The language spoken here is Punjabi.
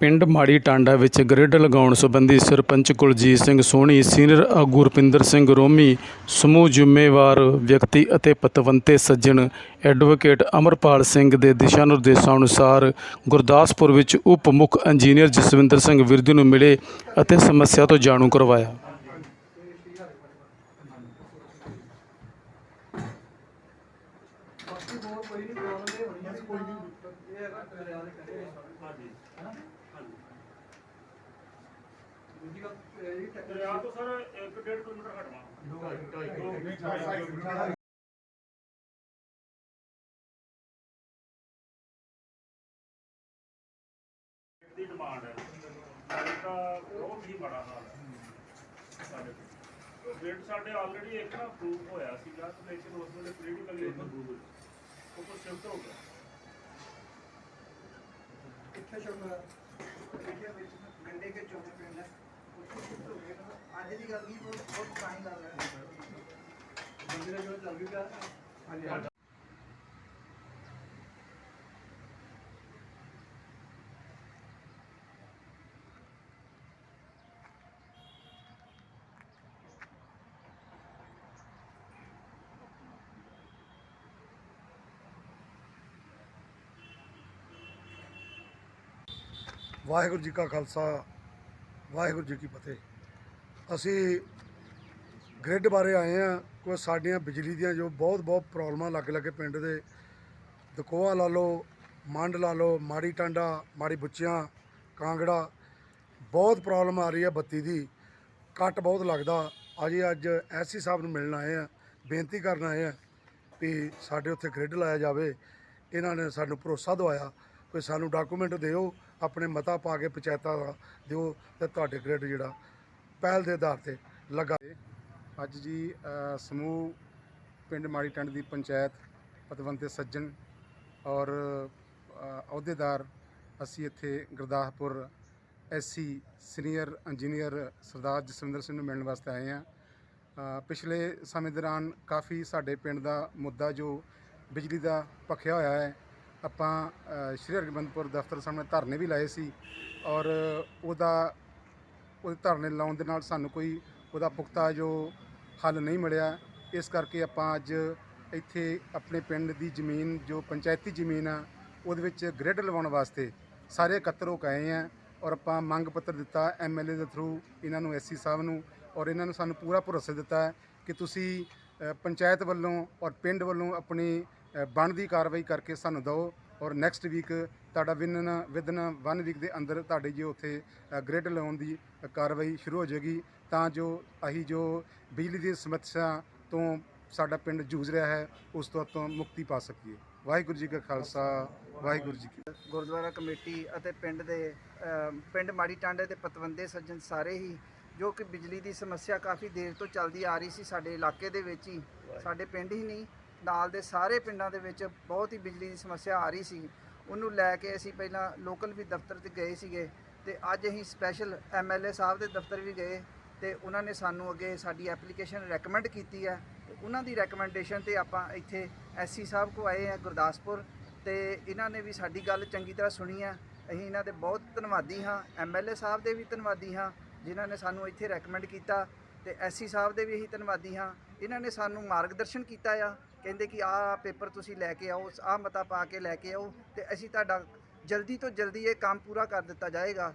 ਪਿੰਡ ਮਾੜੀ ਟਾਂਡਾ ਵਿੱਚ ਗ੍ਰਿਡ ਲਗਾਉਣ ਸਬੰਧੀ ਸਰਪੰਚ ਕੁਲਜੀਤ ਸਿੰਘ ਸੋਹਣੀ, ਸੀਨੀਅਰ ਆਗੂ ਰੁਪਿੰਦਰ ਸਿੰਘ ਰੋਮੀ, ਸਮੂਹ ਜ਼ਿੰਮੇਵਾਰ ਵਿਅਕਤੀ ਅਤੇ ਪਤਵੰਤੇ ਸੱਜਣ ਐਡਵੋਕੇਟ ਅਮਰਪਾਲ ਸਿੰਘ ਦੇ ਦਿਸ਼ਾ ਨਿਰਦੇਸ਼ਾਂ ਅਨੁਸਾਰ ਗੁਰਦਾਸਪੁਰ ਵਿੱਚ ਉਪ ਮੁੱਖ ਇੰਜੀਨੀਅਰ ਜਸਵਿੰਦਰ ਸਿੰਘ ਵਿਰਦੀ ਨੂੰ ਮਿਲੇ ਅਤੇ ਸਮੱਸਿਆ ਤੋਂ ਜਾਣੂ ਕਰਵਾਇਆ। ਦਰਿਆ ਤੋਂ ਸਰ 1.5 ਕਿਲੋਮੀਟਰ ਹਟਵਾ। ਦੀ ਡਿਮਾਂਡ ਹੈ। ਤਾਂ ਬਹੁਤ ਹੀ ਬੜਾ ਹਾਲ ਹੈ। ਸਾਡੇ ਰੇਟ ਸਾਡੇ ਆਲਰੇਡੀ ਇੱਕ ਨਾ ਅਪਰੂਵ ਹੋਇਆ ਸੀਗਾ ਤੇ ਲੇਕਿਨ ਉਸ ਵੇਲੇ ਪੋਲੀਟੀਕਲੀ ਅਪਰੂਵ ਉਹ ਤੋਂ ਸ਼ਿਫਟ ਹੋ ਗਿਆ। ਕਿੱਥੇ ਸ਼ੁਰੂ ਇੰਡੀਆ ਵਿੱਚ ਗੰਡੇ ਕੇ ਚੌਕ ਪਿੰਡ ਹੈ ਉੱਥੇ ਸ਼ਿਫਟ ਹੋ ਗਏ ਨਾ। ਅੱਜ ਦੀ ਗੱਲ ਨਹੀਂ, ਬਹੁਤ ਬਹੁਤ ਪੁਰਾਣੀ ਗੱਲ ਹੈ ਬੰਦੇ ਦਾ ਜੋ ਚੱਲ ਵੀ ਪਿਆ ਹਾਂਜੀ ਵਾਹਿਗੁਰੂ ਜੀ ਕਾ ਖਾਲਸਾ, ਵਾਹਿਗੁਰੂ ਜੀ ਕੀ ਫਤਿਹ। ਅਸੀਂ ਗ੍ਰਿਡ ਬਾਰੇ ਆਏ ਆ ਕੋਈ ਸਾਡੀਆਂ ਬਿਜਲੀ ਦੀਆਂ ਜੋ ਬਹੁਤ ਬਹੁਤ ਪ੍ਰੋਬਲਮਾਂ ਲੱਗ ਲੱਗੇ ਪਿੰਡ ਦੇ। ਦਕੋਆ ਲਾ ਲਓ, ਮੰਡ ਲਾ ਲਓ, ਮਾੜੀ ਟਾਂਡਾ, ਮਾੜੀ ਬੁੱਚੀਆਂ, ਕਾਂਗੜਾ, ਬਹੁਤ ਪ੍ਰੋਬਲਮ ਆ ਰਹੀ ਹੈ ਬੱਤੀ ਦੀ। ਕੱਟ ਬਹੁਤ ਲੱਗਦਾ। ਅਜੇ ਅੱਜ ਐਸਸੀ ਸਾਹਿਬ ਨੂੰ ਮਿਲਣ ਆਏ ਆ ਬੇਨਤੀ ਕਰਨ ਆਏ ਆ ਵੀ ਸਾਡੇ ਉੱਥੇ ਗ੍ਰਿਡ ਲਾਇਆ ਜਾਵੇ। ਇਹਨਾਂ ਨੇ ਸਾਨੂੰ ਭਰੋਸਾ ਦਵਾਇਆ ਕੋਈ ਸਾਨੂੰ ਡਾਕੂਮੈਂਟ ਦਿਓ। ਆਪਣੇ ਮਤਾ ਪਾ ਕੇ ਪੰਚਾਇਤਾਂ ਦਾ ਦਿਓ ਤੇ ਤੁਹਾਡੇ ਗ੍ਰਿਡ ਜਿਹੜਾ ਪਹਿਲ ਦੇ ਆਧਾਰ ਤੇ ਲੱਗਾ। ਅੱਜ ਜੀ ਸਮੂਹ ਪਿੰਡ ਮਾੜੀ ਟੰਡ ਦੀ ਪੰਚਾਇਤ ਪਤਵੰਤੇ ਸੱਜਣ ਔਰ ਅਹੁਦੇਦਾਰ ਅਸੀਂ ਇੱਥੇ Gurdaspur SC senior engineer Sardar Jaswinder Singh ਨੂੰ ਮਿਲਣ ਵਾਸਤੇ ਆਏ ਹਾਂ। ਪਿਛਲੇ ਸਮੇਂ ਦੌਰਾਨ ਕਾਫੀ ਸਾਡੇ ਪਿੰਡ ਦਾ ਮੁੱਦਾ ਜੋ ਬਿਜਲੀ ਦਾ ਭਖਿਆ ਹੋਇਆ ਹੈ ਆਪਾਂ ਸ਼੍ਰੀ ਹਰਗੋਬਿੰਦਪੁਰ ਦਫ਼ਤਰ ਸਾਹਮਣੇ ਧਰਨੇ ਵੀ ਲਾਏ ਸੀ ਔਰ ਉਹਦਾ ਉਹਦੇ ਧਰਨੇ ਲਾਉਣ ਦੇ ਨਾਲ ਸਾਨੂੰ ਕੋਈ ਉਹਦਾ ਪੁਖਤਾ ਜੋ ਹੱਲ ਨਹੀਂ ਮਿਲਿਆ। ਇਸ ਕਰਕੇ ਆਪਾਂ ਅੱਜ ਇੱਥੇ ਆਪਣੇ ਪਿੰਡ ਦੀ ਜ਼ਮੀਨ, ਜੋ ਪੰਚਾਇਤੀ ਜ਼ਮੀਨ ਆ, ਉਹਦੇ ਵਿੱਚ ਗ੍ਰਿਡ ਲਵਾਉਣ ਵਾਸਤੇ ਸਾਰੇ ਇਕੱਤਰ ਹੋ ਕੇ ਆਏ ਆ ਔਰ ਆਪਾਂ ਮੰਗ ਪੱਤਰ ਦਿੱਤਾ ਐਮਐਲਏ ਦੇ ਥਰੂ ਇਹਨਾਂ ਨੂੰ ਐਸਸੀ ਸਾਹਿਬ ਨੂੰ ਔਰ ਇਹਨਾਂ ਨੂੰ ਸਾਨੂੰ ਪੂਰਾ ਭਰੋਸਾ ਦਿੱਤਾ ਕਿ ਤੁਸੀਂ ਪੰਚਾਇਤ ਵੱਲੋਂ ਔਰ ਪਿੰਡ ਵੱਲੋਂ ਆਪਣੀ ਬਣਦੀ ਕਾਰਵਾਈ ਕਰਕੇ ਸਾਨੂੰ ਦਿਓ ਔਰ ਨੈਕਸਟ ਵੀਕ ਤੁਹਾਡਾ ਵਿਨਨ ਵਿਦਨ ਵਨ ਵੀਕ ਦੇ ਅੰਦਰ ਤੁਹਾਡੇ ਜੋ ਉੱਥੇ ਗ੍ਰਿਡ ਲਾਉਣ ਦੀ ਕਾਰਵਾਈ ਸ਼ੁਰੂ ਹੋ ਜਾਏਗੀ, ਤਾਂ ਜੋ ਅਸੀਂ ਜੋ ਬਿਜਲੀ ਦੀ ਸਮੱਸਿਆ ਤੋਂ ਸਾਡਾ ਪਿੰਡ ਜੂਝ ਰਿਹਾ ਹੈ, ਉਸ ਤੋਂ ਤੋਂ ਮੁਕਤੀ ਪਾ ਸਕੀਏ। ਵਾਹਿਗੁਰੂ ਜੀ ਕਾ ਖਾਲਸਾ, ਵਾਹਿਗੁਰੂ ਜੀ ਕੀ ਗੁਰਦੁਆਰਾ ਕਮੇਟੀ ਅਤੇ ਪਿੰਡ ਦੇ ਪਿੰਡ ਮਾੜੀ ਟਾਂਡੇ ਦੇ ਪਤਵੰਦੇ ਸੱਜਣ ਸਾਰੇ ਹੀ, ਜੋ ਕਿ ਬਿਜਲੀ ਦੀ ਸਮੱਸਿਆ ਕਾਫੀ ਦੇਰ ਤੋਂ ਚੱਲਦੀ ਆ ਰਹੀ ਸੀ ਸਾਡੇ ਇਲਾਕੇ ਦੇ ਵਿੱਚ ਹੀ, ਸਾਡੇ ਪਿੰਡ ਹੀ ਨਹੀਂ ਨਾਲ ਦੇ ਸਾਰੇ ਪਿੰਡਾਂ ਦੇ ਵਿੱਚ ਬਹੁਤ ਹੀ ਬਿਜਲੀ ਦੀ ਸਮੱਸਿਆ ਆ ਰਹੀ ਸੀ। ਉਹਨੂੰ ਲੈ ਕੇ ਅਸੀਂ ਪਹਿਲਾਂ ਲੋਕਲ ਵੀ ਦਫ਼ਤਰ ਤੇ ਗਏ ਸੀਗੇ ਤੇ ਅੱਜ ਅਸੀਂ ਸਪੈਸ਼ਲ ਐਮਐਲਏ ਸਾਹਿਬ ਦੇ ਦਫ਼ਤਰ ਵੀ ਗਏ ਤੇ ਉਹਨਾਂ ਨੇ ਸਾਨੂੰ ਅੱਗੇ ਸਾਡੀ ਐਪਲੀਕੇਸ਼ਨ ਰეკਮੈਂਡ ਕੀਤੀ ਹੈ। ਤੇ ਉਹਨਾਂ ਦੀ ਰეკਮੈਂਡੇਸ਼ਨ ਤੇ ਆਪਾਂ ਇੱਥੇ ਐਸਸੀ ਸਾਹਿਬ ਕੋ ਆਏ ਆ ਗੁਰਦਾਸਪੁਰ ਤੇ ਇਹਨਾਂ ਨੇ ਵੀ ਸਾਡੀ ਗੱਲ ਚੰਗੀ ਤਰ੍ਹਾਂ ਸੁਣੀ ਆ ਅਸੀਂ ਇਹਨਾਂ ਦੇ ਬਹੁਤ ਧੰਨਵਾਦੀ ਹਾਂ ਐਮਐਲਏ ਸਾਹਿਬ ਦੇ ਵੀ ਧੰਨਵਾਦੀ ਹਾਂ, ਜਿਨ੍ਹਾਂ ਨੇ ਸਾਨੂੰ ਇੱਥੇ ਰეკਮੈਂਡ ਕੀਤਾ। ਤੇ ਐਸਸੀ ਸਾਹਿਬ ਦੇ ਵੀ ਅਸੀਂ ਧੰਨਵਾਦੀ ਹਾਂ। ਇਹਨਾਂ ਨੇ ਸਾਨੂੰ ਮਾਰਗਦਰਸ਼ਨ ਕੀਤਾ ਆ। ਕਹਿੰਦੇ ਕਿ ਆਹ ਪੇਪਰ ਤੁਸੀਂ ਲੈ ਕੇ ਆਓ, ਆਹ ਮਤਾ ਪਾ ਕੇ ਲੈ ਕੇ ਆਓ ਤੇ ਅਸੀਂ ਤੁਹਾਡਾ ਜਲਦੀ ਤੋਂ ਜਲਦੀ ਇਹ ਕੰਮ ਪੂਰਾ ਕਰ ਦਿੱਤਾ ਜਾਏਗਾ।